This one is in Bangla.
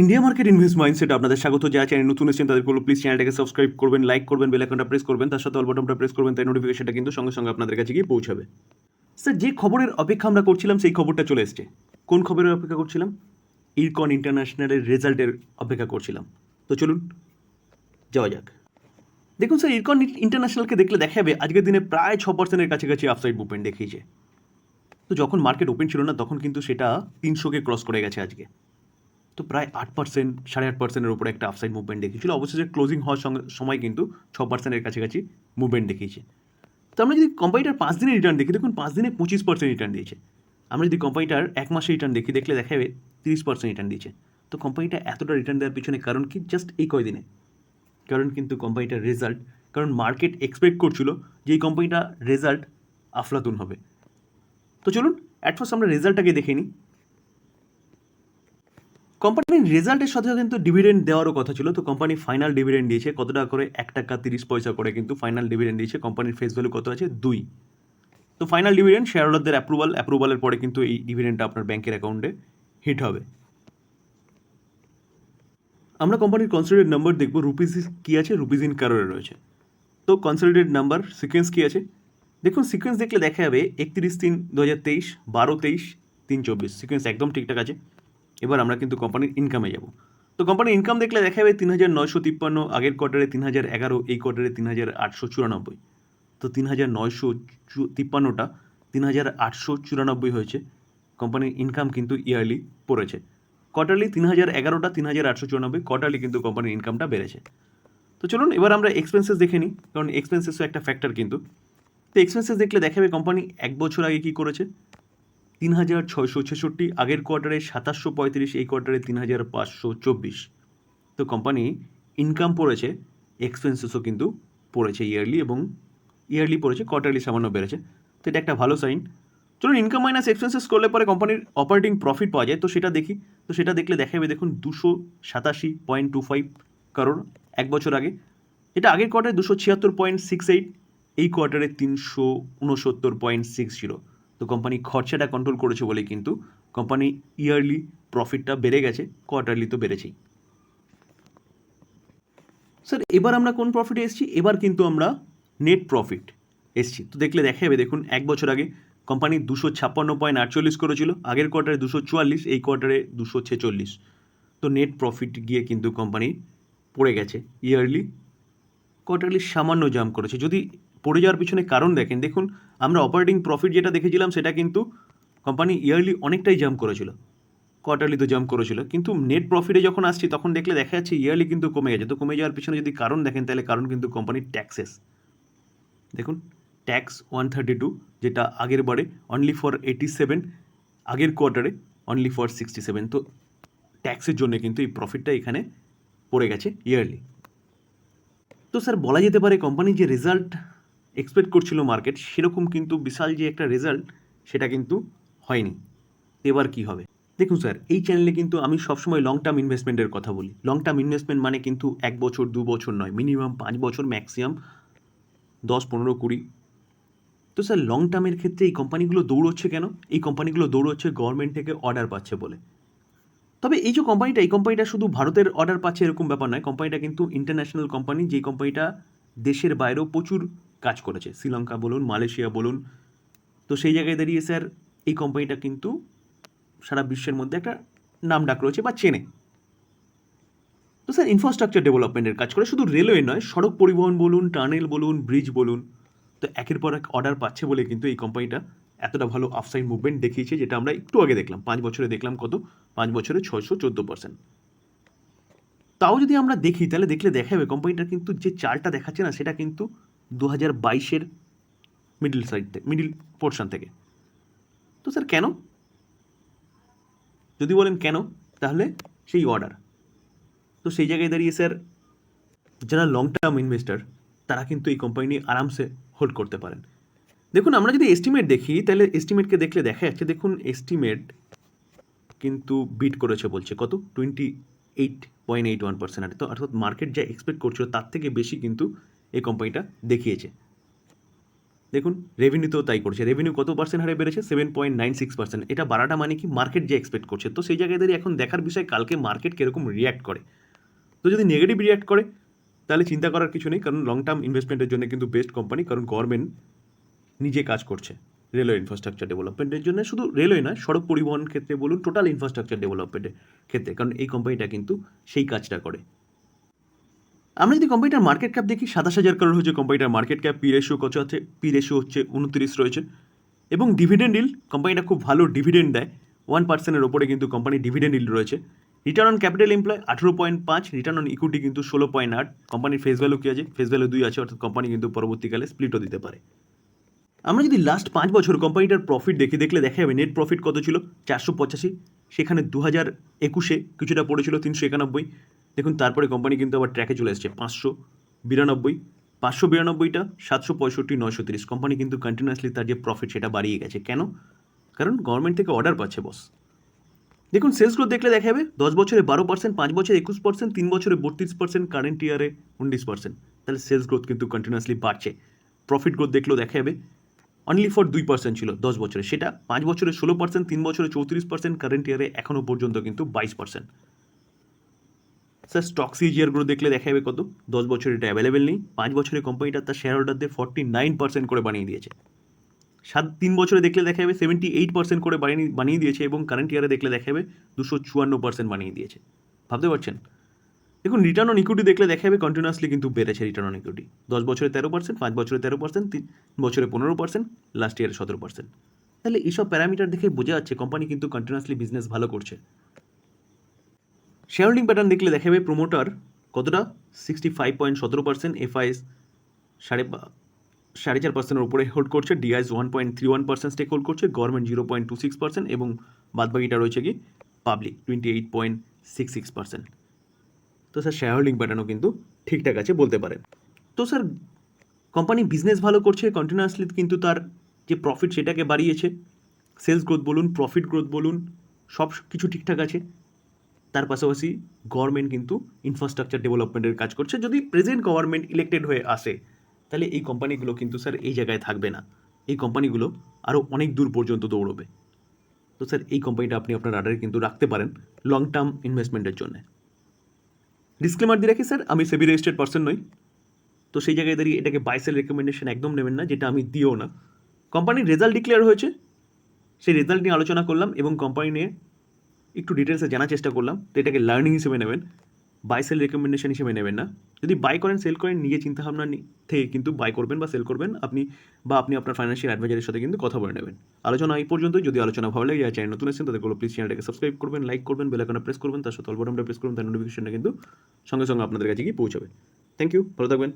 ইন্ডিয়া মার্কেট ইনভেস্ট মাইন্ডসেট আপনাদের স্বাগত যা চ্যানেল নতুন এসেছেন তাদের বলব প্লিজ চ্যানেলটাকে সাবস্ক্রাইব করবেন লাইক করবেন বেল আইকনটা প্রেস করবেন, তার সাথে অল বাটনটা প্রেস করবেন, তাই নোটিফিকেশনটা কিন্তু সঙ্গে সঙ্গে আপনাদের কাছে গিয়ে পৌঁছাবে। স্যার যে খবরের অপেক্ষা আমরা করছিলাম, সেই খবরটা চলে এসছে। কোন খবরের অপেক্ষা করছিলাম? ইরকন ইন্টারন্যাশনালের রেজাল্টের অপেক্ষা করছিলাম। তো চলুন, যাওয়া যাক। দেখুন স্যার ইরকন ইন্টারন্যাশনালকে দেখলে দেখা যাবে আজকের দিনে প্রায় ছ পার্সেন্টের কাছাকাছি আপসাইড মুভমেন্ট দেখিয়েছে। তো যখন মার্কেট ওপেন ছিল না, তখন কিন্তু সেটা তিনশোকে ক্রস করে গেছে আজকে। তো প্রায় আট পার্সেন্ট সাড়ে আট পার্সেন্টের উপরে একটা আপসাইড মুভমেন্ট দেখিয়েছিল। অবশেষে ক্লোজিং হওয়ার সঙ্গে, সময় কিন্তু ছ পার্সেন্টের কাছাকাছি মুভমেন্ট দেখিয়েছে। তো আমরা যদি কোম্পানিটার পাঁচ দিনের রিটার্ন দেখি, দেখুন পাঁচ দিনে পঁচিশ পার্সেন্ট রিটার্ন দিয়েছে। আমরা যদি কোম্পানিটার এক মাসে রিটার্ন দেখি, দেখলে দেখা যাবে তিরিশ পার্সেন্ট রিটার্ন দিয়েছে। তো কোম্পানিটা এতটা রিটার্ন দেওয়ার পিছনে কারণ কি? জাস্ট এই কয়দিনে। কারণ কিন্তু কোম্পানিটার রেজাল্ট কারণ মার্কেট এক্সপেক্ট করছিল যে এই কোম্পানিটা রেজাল্ট আফলাতুন হবে। তো চলুন অ্যাট ফার্স্ট আমরা রেজাল্টটাকে দেখে নিই। কোম্পানির রেজাল্টের সাথে কিন্তু ডিভিডেন্ড দেওয়ারও কথা ছিল। তো কোম্পানি ফাইনাল ডিভিডেন্ড দিয়েছে কত টাকা করে? এক টাকা তিরিশ পয়সা করে কিন্তু ফাইনাল ডিভিডেন্ড দিয়েছে। কোম্পানির ফেস ভ্যালু কত আছে? দুই। তো ফাইনাল ডিভিডেন্ড শেয়ার হোল্ডারদের অ্যাপ্রুভাল অ্যাপ্রুভালের পরে কিন্তু এই ডিভিডেন্ডটা আপনার ব্যাংকের অ্যাকাউন্টে হিট হবে। আমরা কোম্পানির কনসিডারেড নাম্বার দেখব। রুপিস কী আছে? রুপিস ইন কারোরে রয়েছে। তো কনসিডারেড নাম্বার সিকোয়েন্স কী আছে? দেখুন সিকোয়েন্স দেখলে দেখা যাবে, একত্রিশ তিন দু হাজার তেইশ, বারো তেইশ, তিন চব্বিশ। সিকোয়েন্স একদম ঠিকঠাক আছে। এবার আমরা কিন্তু কোম্পানির ইনকামে যাব। তো কোম্পানির ইনকাম দেখলে দেখা যাবে তিন হাজার নয়শো তিপ্পান্ন, আগের কোয়ার্টারে তিন হাজার এগারো, এই কোয়ার্টারে তিন হাজার আটশো চুরানব্বই। তো তিন হাজার নয়শো তিপ্পান্নটা তিন হাজার আটশো চুরানব্বই হয়েছে। কোম্পানির ইনকাম কিন্তু ইয়ারলি পড়েছে। কোয়ার্টারলি তিন হাজার এগারোটা তিন হাজার আটশো চুরানব্বই কোয়ার্টারলি কিন্তু কোম্পানির ইনকামটা বেড়েছে। তো চলুন, এবার আমরা এক্সপেন্সেস দেখে নিই, কারণ এক্সপেন্সেসও একটা ফ্যাক্টর কিন্তু। তো এক্সপেন্সেস দেখলে দেখাবে কোম্পানি এক বছর আগে কী করেছে? তিন হাজার ছয়শো ছেষট্টি, আগের কোয়ার্টারে সাতাশশো পঁয়ত্রিশ, এই কোয়ার্টারে তিন হাজার পাঁচশো চব্বিশ। তো কোম্পানি ইনকাম পড়েছে এক্সপেন্সেসও কিন্তু পড়েছে ইয়ারলি এবং ইয়ারলি পড়েছে কোয়ার্টারলি সামান্য বেড়েছে। তো এটা একটা ভালো সাইন চলুন ইনকাম মাইনাস এক্সপেন্সেস করলে পরে কোম্পানির অপারেটিং প্রফিট পাওয়া যায়। তো সেটা দেখি। তো সেটা দেখলে দেখা যাবে দেখুন, দুশো সাতাশি পয়েন্ট টু ফাইভ কারোর এক বছর আগে। এটা আগের কোয়ার্টারে দুশো ছিয়াত্তর পয়েন্ট সিক্স এইট, এই কোয়ার্টারে তিনশো উনসত্তর পয়েন্ট সিক্স জিরো। তো কোম্পানি খরচাটা কন্ট্রোল করেছে বলে কিন্তু কোম্পানি ইয়ারলি প্রফিটটা বেড়ে গেছে কোয়ার্টারলি তো বেড়েছেই। স্যার এবার আমরা কোন প্রফিটে এসেছি? এবার কিন্তু আমরা নেট প্রফিট এসছি। তো দেখলে দেখা যাবে দেখুন, এক বছর আগে কোম্পানি দুশো ছাপ্পান্ন পয়েন্ট আটচল্লিশ করেছিল, আগের কোয়ার্টারে দুশো চুয়াল্লিশ, এই কোয়ার্টারে দুশো ছেচল্লিশ। তো নেট প্রফিট গিয়ে কিন্তু কোম্পানি পড়ে গেছে ইয়ারলি কোয়ার্টারলি সামান্য জাম্প করেছে। যদি পড়ে যাওয়ার পিছনে কারণ দেখেন, দেখুন, আমরা অপারেটিং প্রফিট যেটা দেখেছিলাম, সেটা কিন্তু কোম্পানি ইয়ারলি অনেকটাই জাম্প করেছিল কোয়ার্টারলি তো জাম্প করেছিল, কিন্তু নেট প্রফিটে যখন আসছি, তখন দেখলে দেখা যাচ্ছে ইয়ারলি কিন্তু কমে গেছে। তো কমে যাওয়ার পিছনে যদি কারণ দেখেন, তাহলে কারণ কিন্তু কোম্পানির ট্যাক্সেস দেখুন ট্যাক্স ওয়ান থার্টি টু যেটা আগের বারে অনলি ফর এইটি সেভেন আগের কোয়ার্টারে অনলি ফর সিক্সটি সেভেন তো ট্যাক্সের জন্য কিন্তু এই প্রফিটটা এখানে পড়ে গেছে ইয়ারলি তো স্যার বলা যেতে পারে কোম্পানির যে রেজাল্ট এক্সপেক্ট করছিল মার্কেট সেরকম কিন্তু বিশাল যে একটা রেজাল্ট সেটা কিন্তু হয়নি। এবার কি হবে? দেখুন স্যার এই চ্যানেলে কিন্তু আমি সবসময় লং টার্ম ইনভেস্টমেন্টের কথা বলি। লং টার্ম ইনভেস্টমেন্ট মানে কিন্তু এক বছর, দু বছর নয় মিনিমাম পাঁচ বছর ম্যাক্সিমাম দশ, পনেরো, কুড়ি। তো স্যার লং টার্মের ক্ষেত্রে এই কোম্পানিগুলো দৌড়চ্ছে কেন? এই কোম্পানিগুলো দৌড়চ্ছে গভর্নমেন্ট থেকে অর্ডার পাচ্ছে বলে। তবে এই যে কোম্পানিটা এই কোম্পানিটা শুধু ভারতের অর্ডার পাচ্ছে এরকম ব্যাপার নয় কোম্পানিটা কিন্তু ইন্টারন্যাশনাল কোম্পানি যেই কোম্পানিটা দেশের বাইরেও প্রচুর কাজ করেছে। শ্রীলঙ্কা বলুন, মালয়েশিয়া বলুন। তো সেই জায়গায় দাঁড়িয়ে স্যার, এই কোম্পানিটা কিন্তু সারা বিশ্বের মধ্যে একটা নাম ডাক রয়েছে বা চেনে। তো স্যার ইনফ্রাস্ট্রাকচার ডেভেলপমেন্টের কাজ করে শুধু রেলওয়ে নয়, সড়ক পরিবহন বলুন টানেল বলুন ব্রিজ বলুন, তো একের পর এক অর্ডার পাচ্ছে বলে কিন্তু এই কোম্পানিটা এতটা ভালো আফসাইড মুভমেন্ট দেখিয়েছে যেটা আমরা একটু আগে দেখলাম, পাঁচ বছরে দেখলাম কত? পাঁচ বছরে ছয়শো চোদ্দ পার্সেন্ট তাও যদি আমরা দেখি, তাহলে দেখলে দেখা যাবে কোম্পানিটার কিন্তু যে চালটা দেখাচ্ছে না, সেটা কিন্তু দু হাজার বাইশের মিডিল সাইড থেকে মিডিল পোর্শন থেকে। তো স্যার কেন? যদি বলেন কেন, তাহলে সেই অর্ডার তো সেই জায়গায় দাঁড়িয়ে স্যার যারা লং টার্ম ইনভেস্টার তারা কিন্তু এই কোম্পানি নিয়ে আরামসে হোল্ড করতে পারেন। দেখুন, আমরা যদি এস্টিমেট দেখি, তাহলে এস্টিমেটকে দেখলে দেখা যাচ্ছে, দেখুন এস্টিমেট কিন্তু বিট করেছে বলছে। কত? Twenty eight point eight one percent তো, অর্থাৎ মার্কেট যা এক্সপেক্ট করছিল, তার থেকে বেশি কিন্তু এই কোম্পানিটা দেখিয়েছে। দেখুন রেভিনিউতেও তাই করছে। রেভিনিউ কত পার্সেন্ট হারে বেড়েছে? Seven point nine six percent এটা বাড়াটা মানে কি? মার্কেট যে এক্সপেক্ট করছে। তো সেই জায়গায় এখন দেখার বিষয় কালকে মার্কেট কীরকম রিয়্যাক্ট করে। তো যদি নেগেটিভ রিয়্যাক্ট করে, তাহলে চিন্তা করার কিছু নেই। কারণ লং টার্ম ইনভেস্টমেন্টের জন্য কিন্তু বেস্ট কোম্পানি কারণ গভর্নমেন্ট নিজে কাজ করছে রেলওয়ে ইনফ্রাস্ট্রাকচার ডেভেলপমেন্টের জন্য। শুধু রেলওয়ে নয়, সড়ক পরিবহন ক্ষেত্রে বলুন টোটাল ইনফ্রাস্ট্রাকচার ডেভেলপমেন্টের ক্ষেত্রে। কারণ এই কোম্পানিটা কিন্তু সেই কাজটা করে। আমরা যদি কোম্পানিটার মার্কেট ক্যাপ দেখি, সাতাশ হাজার কারোর হচ্ছে কোম্পানিটার মার্কেট ক্যাপ পি রেশিও কত আছে? পি রেশিও হচ্ছে উনত্রিশ রয়েছে। এবং ডিভিডেন্ড ইল কোম্পানিটা খুব ভালো ডিভিডেন্ড দেয়। ওয়ান পার্সেন্টের ওপরে কিন্তু কোম্পানি ডিভিডেন্ড ইল রয়েছে। রিটার্ন অন ক্যাপিটাল এমপ্লয় আঠেরো পয়েন্ট পাঁচ রিটার্ন অন ইকুইটি কিন্তু ষোলো পয়েন্ট আট। কোম্পানির ফেস ভ্যালু কী আছে? ফেস ভ্যালু দুই আছে, অর্থাৎ কোম্পানি কিন্তু পরবর্তীকালে স্প্লিটও দিতে পারে। আমরা যদি লাস্ট পাঁচ বছর কোম্পানিটার প্রফিট দেখি, দেখলে দেখা যাবে নেট প্রফিট কত ছিল? চারশো পঁচাশি। সেখানে দু হাজার একুশে কিছুটা পড়েছিল, তিনশো একানব্বই। দেখুন, তারপরে কোম্পানি কিন্তু আবার ট্র্যাকে চলে এসছে পাঁচশো বিরানব্বই। পাঁচশো বিরানব্বইটা সাতশো পঁয়ষট্টি, নয়শো তিরিশ। কোম্পানি কিন্তু কন্টিনিউয়াসলি তার যে প্রফিট সেটা বাড়িয়ে গেছে। কেন? কারণ গভর্নমেন্ট থেকে অর্ডার পাচ্ছে বস দেখুন সেলস গ্রোথ দেখলে দেখা যাবে দশ বছরে বারো পার্সেন্ট পাঁচ বছরে একুশ পার্সেন্ট তিন বছরে বত্রিশ পার্সেন্ট কারেন্ট ইয়ারে উনিশ পার্সেন্ট তাহলে সেলস গ্রোথ কিন্তু কন্টিনিউয়াসলি বাড়ছে। প্রফিট গ্রোথ দেখলেও দেখা যাবে অনলি ফর দুই পার্সেন্ট ছিল দশ বছরে। সেটা পাঁচ বছরে ষোলো পার্সেন্ট তিন বছরে চৌত্রিশ পার্সেন্ট কারেন্ট ইয়ারে এখনও পর্যন্ত কিন্তু বাইশ পার্সেন্ট স্যার স্টক সিজিআরগুলো দেখলে দেখা যাবে কত? দশ বছর এটা অ্যাভেলেবেল নেই। পাঁচ বছরে কোম্পানিটা তার শেয়ার হোল্ডারদের ফর্টি নাইন পার্সেন্ট করে বানিয়ে দিয়েছে। সাত, তিন বছরে দেখলে দেখা যাবে সেভেন্টি এইট পার্সেন্ট করে বানিয়ে বানিয়ে দিয়েছে এবং কারেন্ট ইয়ারে দেখলে দেখা যাবে দুশো চুয়ান্ন পার্সেন্ট বানিয়ে দিয়েছে। ভাবতে পারছেন? দেখুন রিটার্ন অন ইকুইটি দেখলে দেখা যাবে কন্টিনিউয়াসলি কিন্তু বেড়েছে রিটার্ন অন ইকুইটি দশ বছরে তেরো পার্সেন্ট পাঁচ বছরে তেরো পার্সেন্ট তিন বছরে পনেরো পার্সেন্ট লাস্ট ইয়ারে সতেরো পার্সেন্ট তাহলে এইসব প্যারামিটার দেখে বোঝা যাচ্ছে কোম্পানি কিন্তু কন্টিনিউয়াসলি বিজনেস ভালো করছে। শেয়ার হোল্ডিং প্যাটার্ন দেখলে দেখা যাবে প্রোমোটার কতটা সিক্সটি ফাইভ পয়েন্ট সতেরো পার্সেন্ট এফআইএস সাড়ে সাড়ে চার পার্সেন্টের উপরে হোল্ড করছে DIs one point three one percent stake hold করছে government zero point two six percent এবং বাদবাকিটা রয়েছে কি? Public twenty eight point six six percent তো স্যার শেয়ার হোল্ডিং প্যাটার্নও কিন্তু ঠিকঠাক আছে বলতে পারেন। তো স্যার কোম্পানি বিজনেস ভালো করছে কন্টিনিউয়াসলি কিন্তু তার যে প্রফিট সেটাকে বাড়িয়েছে। সেলস গ্রোথ বলুন প্রফিট গ্রোথ বলুন, সব কিছু ঠিকঠাক আছে। তার পাশাপাশি গভর্নমেন্ট কিন্তু ইনফ্রাস্ট্রাকচার ডেভেলপমেন্টের কাজ করছে। যদি প্রেজেন্ট গভর্নমেন্ট ইলেক্টেড হয়ে আসে, তাহলে এই কোম্পানিগুলো কিন্তু স্যার এই জায়গায় থাকবে না। এই কোম্পানিগুলো আরও অনেক দূর পর্যন্ত দৌড়বে। তো স্যার এই কোম্পানিটা আপনি আপনার আডারে কিন্তু রাখতে পারেন লং টার্ম ইনভেস্টমেন্টের জন্য। ডিসক্লেমার দিয়ে রাখি স্যার আমি সেবি রেজিস্টার্ড পার্সন নই। তো সেই জায়গায় দাঁড়িয়ে এটাকে বাইসেল রেকমেন্ডেশন একদম নেবেন না, যেটা আমি দিও না। কোম্পানির রেজাল্ট ডিক্লেয়ার হয়েছে। সেই রেজাল্ট নিয়ে আলোচনা করলাম এবং কোম্পানি নিয়ে একটু ডিটেলসে জানার চেষ্টা করলাম, তো এটাকে লার্নিং হিসেবে নেবেন বাই সেল রেকমেন্ডেশন হিসেবে নেবেন না। যদি বাই করেন সেল করেন, নিজে চিন্তাভাবনা থেকে কিন্তু বাই করবেন বা সেল করবেন, আপনি বা আপনি আপনার ফাইন্যান্সিয়াল অ্যাডভাইজারের সাথে কিন্তু কথা বলে নেবেন। আলোচনা এই পর্যন্ত যদি আলোচনা ভালো লাগে চ্যানেল নতুন এসেছেন তাদেরগুলো প্লিজ চ্যানেলটাকে সাবস্ক্রাইব করবেন লাইক করবেন বেলাকানা প্রেস করবেন, তার সাথে অল বাটনটা প্রেস করবেন, তার নোটিফিকেশনটা কিন্তু সঙ্গে সঙ্গে আপনাদের কাছে গিয়ে পৌঁছাবে। থ্যাংক ইউ ভালো থাকবেন।